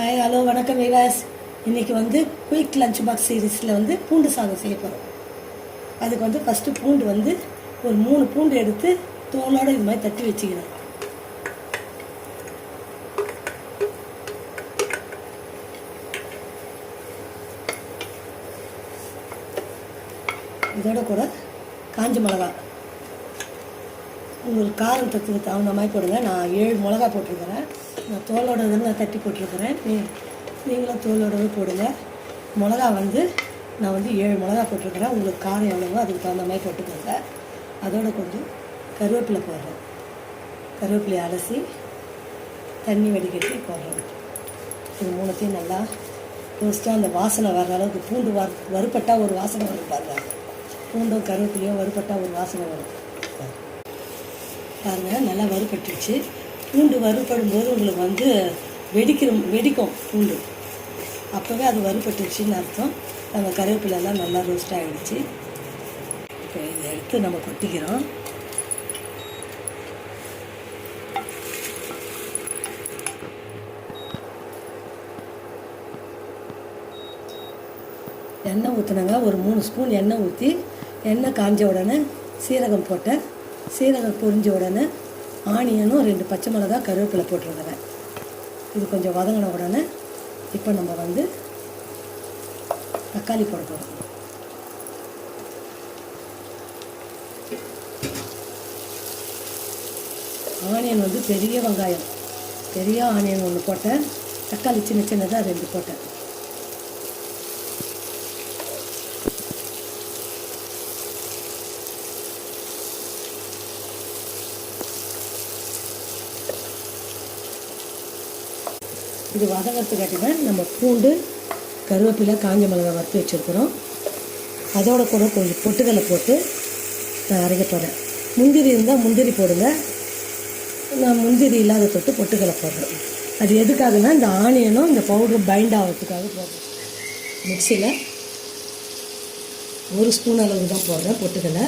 Hi hello வணக்கம் விவாஸ். இன்னைக்கு வந்து குயிக் லஞ்ச் பாக்ஸ் சீரீஸில் வந்து பூண்டு சாதம் செய்ய போகிறோம் அதுக்கு வந்து ஃபஸ்ட்டு பூண்டு வந்து ஒரு மூணு பூண்டு எடுத்து தோலோடு இது மாதிரி தட்டி வச்சுக்கிறேன் இதோட கூட காஞ்ச மிளகா. உங்களுக்கு காரத்துக்கு தகுந்த மாதிரி போடுங்க. நான் ஏழு மிளகா போட்டிருக்கிறேன். நான் தோலோடது நான் தட்டி போட்டிருக்கிறேன். நீ நீங்களும் தோலோடது போடுங்க. மிளகா வந்து நான் வந்து ஏழு மிளகா போட்டிருக்கிறேன். உங்களுக்கு காரம் எவ்வளவோ அதுக்கு தகுந்த மாதிரி போட்டுக்கோங்க. அதோடு கொஞ்சம் கருவேப்பிலை போடுறேன். கருவேப்பிலையை அலசி தண்ணி வடிகட்டி போடுறேன். இது மூணுத்தையும் நல்லா ரோஸ்ட்டாக அந்த வாசனை வர்ற அளவுக்கு பூண்டு வறு வறுப்பட்டா ஒரு வாசனை வரும் பாருங்க. பூண்டும் கருவேப்பிலையும் வறுப்பட்டா ஒரு வாசனை வரும். பாருங்கள் நல்லா வறுப்பட்டுச்சு பூண்டு வறுபடும் போது உங்களுக்கு வந்து வெடிக்கிற வெடிக்கும் பூண்டு. அப்போவே அது வறுபட்டுருச்சுன்னு அர்த்தம். நம்ம கருவேப்பிலெல்லாம் நல்லா ரோஸ்ட் ஆகிடுச்சு இப்போ இதை எடுத்து நம்ம கொட்டிக்கிறோம். எண்ணெய் ஊற்றுனாங்க ஒரு மூணு ஸ்பூன் எண்ணெய் ஊற்றி எண்ணெய் காஞ்ச உடனே சீரகம் போட்டேன். சீரகம் பொரிஞ்ச உடனே ஆனியனும் ரெண்டு பச்சை மிளகா கருவேப்பிலை போட்டிருக்கிறேன் இது கொஞ்சம் வதங்கின உடனே இப்போ நம்ம வந்து தக்காளி போட போகிறோம் ஆனியன் வந்து பெரிய வெங்காயம். பெரிய ஆனியன் ஒன்று போட்டேன். தக்காளி சின்ன சின்னதாக ரெண்டு போட்டேன். இது வதங்கிறதுக்காட்டினா நம்ம பூண்டு கருவேப்பிலை காஞ்ச மிளகாய் வறுத்து வச்சுருக்குறோம். அதோட கூட கொஞ்சம் பொட்டுக்கலை போட்டு நான் அரைக்க போகிறேன் முந்திரி இருந்தால் முந்திரி போடுங்க. நான் முந்திரி இல்லாத தொட்டு பொட்டுக்கலை போடுறேன். அது எதுக்காகனா இந்த ஆனியனும் இந்த பவுடரும் பைண்ட் ஆகிறதுக்காக போடுறேன். மிக்சியில் ஒரு ஸ்பூன் அளவு தான் போடுறேன் பொட்டுக்கலை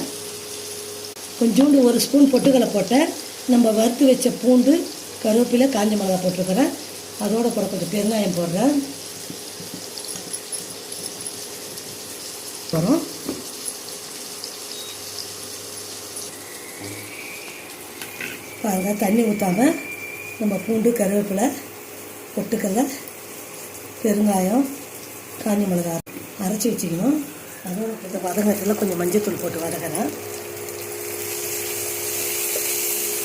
கொஞ்சோண்டு ஒரு ஸ்பூன் பொட்டுக்கலை போட்டேன். நம்ம வறுத்து வச்ச பூண்டு கருவேப்பிலை காஞ்ச மிளகாய் போட்டிருக்கிறேன். அதோட கூட கொஞ்சம் பெருங்காயம் போடுறேன். வரும் பாருங்க தண்ணி ஊற்றாம நம்ம பூண்டு கருவேப்பிலை பொட்டுக்கடலை பெருங்காயம் காஞ்சி மிளகா அரைச்சி வச்சுக்கணும். அதோட இந்த வதங்கத்தில் கொஞ்சம் மஞ்சத்தூள் போட்டு வதக்கிறேன்.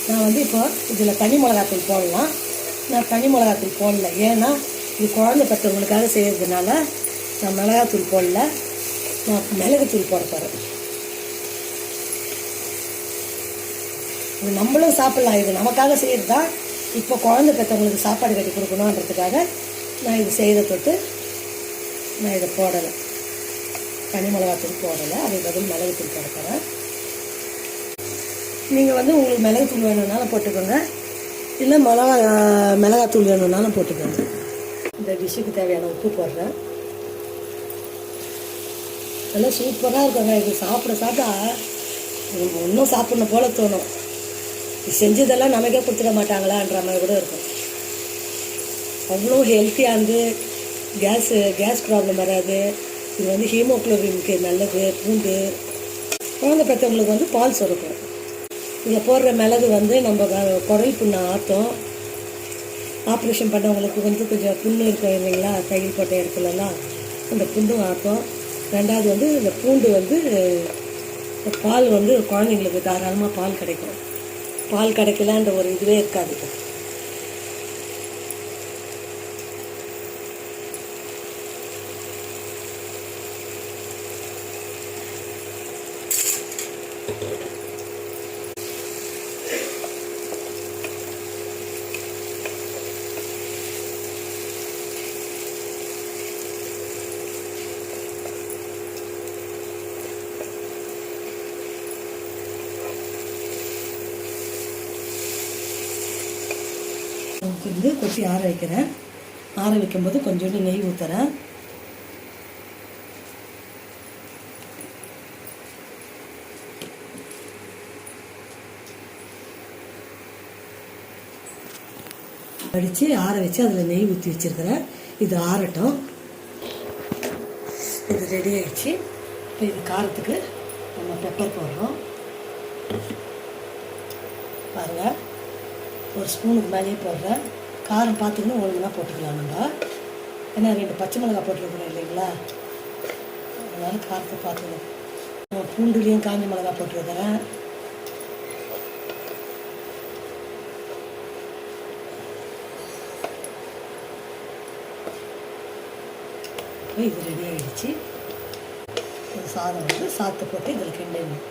நான் வந்து இப்போ இதில் தனி மிளகாத்தூள் போடலாம். நான் தனி மிளகாத்தூள் போடல. ஏன்னா இது குழந்தை பெற்றவங்களுக்காக செய்கிறதுனால நான் மிளகாத்தூள் போடல. நான் மிளகுத்தூள் போட போகிறேன் இது நம்மளும் சாப்பிட்லாம். இது நமக்காக செய்கிறது தான் இப்போ குழந்தை பெற்றவங்களுக்கு சாப்பாடு கட்டி கொடுக்கணுன்றதுக்காக நான் இது செய்த தொட்டு நான் இதை போடலை. தனி மிளகாத்தூள் போடலை. அதுக்கு பதில் மிளகுத்தூள் போட போகிறேன் நீங்கள் வந்து உங்களுக்கு மிளகுத்தூள் வேணும்னாலும் போட்டுக்கோங்க. இல்லை மிளகா மிளகாத்தூள் வேணும்னாலும் போட்டுக்கோங்க இந்த டிஷ்ஷுக்கு தேவையான உப்பு போடுறேன். நல்லா சூப்பராக இருக்குங்க இது சாப்பிட சாப்பிட்டா இன்னும் சாப்பிட்ணும் போல தோணும். செஞ்சதெல்லாம் நமக்கே கொடுத்துட மாட்டாங்களான்ற மாதிரி கூட இருக்கும். அவ்வளோ ஹெல்த்தியாக இருந்து கேஸு கேஸ் ப்ராப்ளம் வராது. இது வந்து ஹீமோக்ளோபினுக்கு நல்லது பூண்டு. குழந்தை பெற்றவங்களுக்கு வந்து பால் சுரக்கும். இதில் போடுற மிளகு வந்து நம்ம குடல் புண்ணை ஆற்றோம் ஆப்ரேஷன் பண்ணவங்களுக்கு வந்து கொஞ்சம் புண்ணு இருக்கும் இல்லைங்களா? தையல் போட்ட இடத்துலலாம் அந்த புண்ணும் ஆற்றும் ரெண்டாவது வந்து இந்த பூண்டு வந்து பால் வந்து குழந்தைங்களுக்கு தாராளமாக பால் கிடைக்கும். பால் கிடைக்கலன்ற ஒரு இதுவே இருக்காது. வந்து கொட்டி ஆற வைக்கிறேன். ஆற வைக்கும்போது கொஞ்சோண்டு நெய் ஊற்றுறேன் வடித்து ஆற வச்சு அதில் நெய் ஊற்றி வச்சுருக்கிறேன். இது ஆறட்டும். இது ரெடி ஆகிடுச்சு இப்போ இது காரத்துக்கு நம்ம பெப்பர் போடுறோம். பாருங்கள் ஒரு ஸ்பூனுக்கு மேலேயே போடுறேன். காரம் பார்த்துக்கணும் ஒழுங்காக போட்டுக்கலாம் நம்ம ஏன்னா ரெண்டு பச்சை மிளகா போட்டுருக்குறோம் இல்லைங்களா? அதனால் காரத்தை பார்த்துக்கணும். பூண்டுலேயும் காஞ்ச மிளகாய் போட்டுருக்கிறேன். இது ரெடி ஆகிடுச்சு சாதம் வந்து சாத்து போட்டு இதில் கிண்டணும்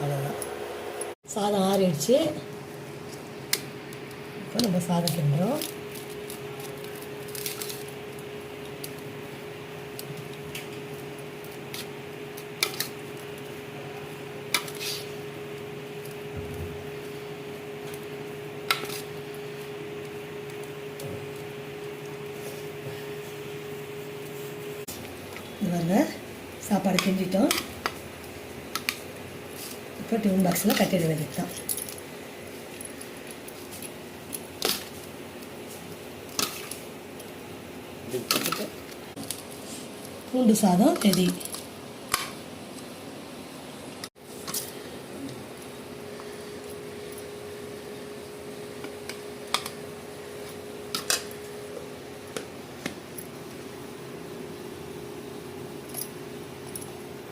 அவ்வளோதான் சாதம் ஆறிடுச்சு. இப்போ நம்ம சாதம் கிண்டுறோம் சாப்பாடு கிண்டிட்டோம் இப்போ டிஃபன் பாக்ஸில் கட்டிட வேண்டியது தான் பூண்டு சாதம் ரெடி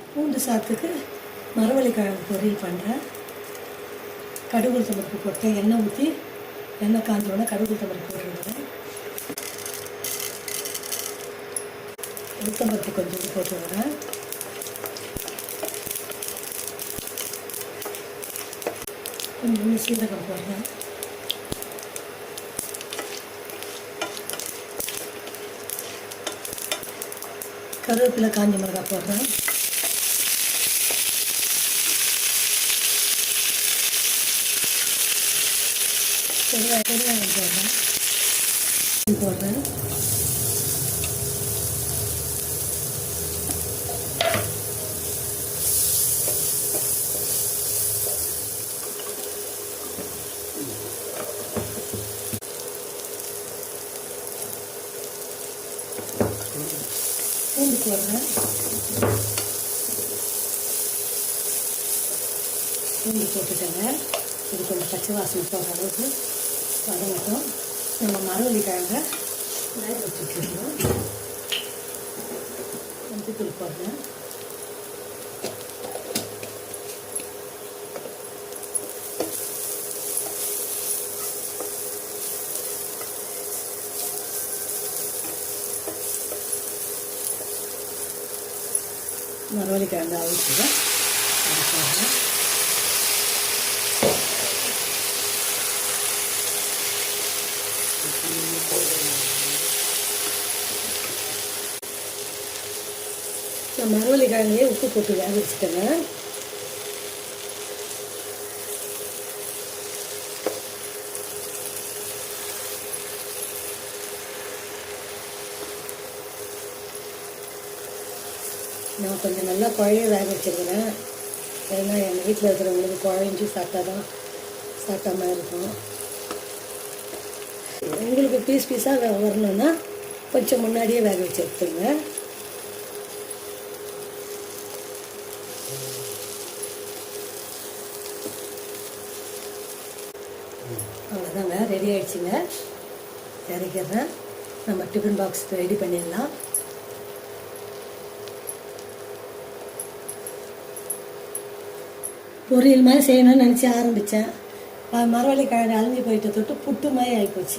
பூண்டு சாதத்துக்கு மரவள்ளி கிழங்கு பொரியல் பண்ணுறேன் கடுகு உளுத்தம்பருப்பு போட்டு எண்ணெய் ஊற்றி எண்ணெய் காஞ்சோடனே கடுகு உளுத்தம்பருப்பு உளுத்தம்பருப்பு கொஞ்சம் போட்டுக்கிறேன் கொஞ்சம் சீரகம் போடுறேன். கருவேப்பிலை காஞ்சி மிளகாய் போடுறேன். பெருங்காயம் பெரிய போடுறேன். போடுறேன். பூண்டு போடுறேன் பூண்டு போட்டுட்டேங்க. இது கொஞ்சம் பச்சை வாசனை போகிற அளவுக்கு. வதங்கட்டும் நம்ம மரவள்ளி கிழங்க வேக வச்சுட்டுருக்கோம் மஞ்சத்தூள் போடுறேன் மரவள்ளி கிழங்கு அவிச்சுதான் நான் மரவள்ளி உப்பு போட்டு வேக வச்சுட்டேங்க நான் கொஞ்சம் நல்லா குழைய வேக வச்சுருக்கிறேன். ஏன்னா எங்கள் வீட்டில் இருக்கிறவங்களுக்கு குழஞ்சி சாப்பிட்டா தான் சாப்பிட்டா மாதிரி இருக்கும். உங்களுக்கு பீஸ் பீஸாக வரணும்னா கொஞ்சம் முன்னாடியே வேக வச்சு எடுத்துங்க அவ்வளோதாங்க ரெடி ஆகிடுச்சிங்க இறக்கிறேன். நம்ம டிஃபன் பாக்ஸ் ரெடி பண்ணிடலாம். பொரியல் மாதிரி செய்யணும்னு நினச்சி ஆரம்பித்தேன் மரவள்ளி கிழங்கு அழிஞ்சு போயிட்ட தொட்டு புட்டு மாதிரி ஆகிப்போச்சு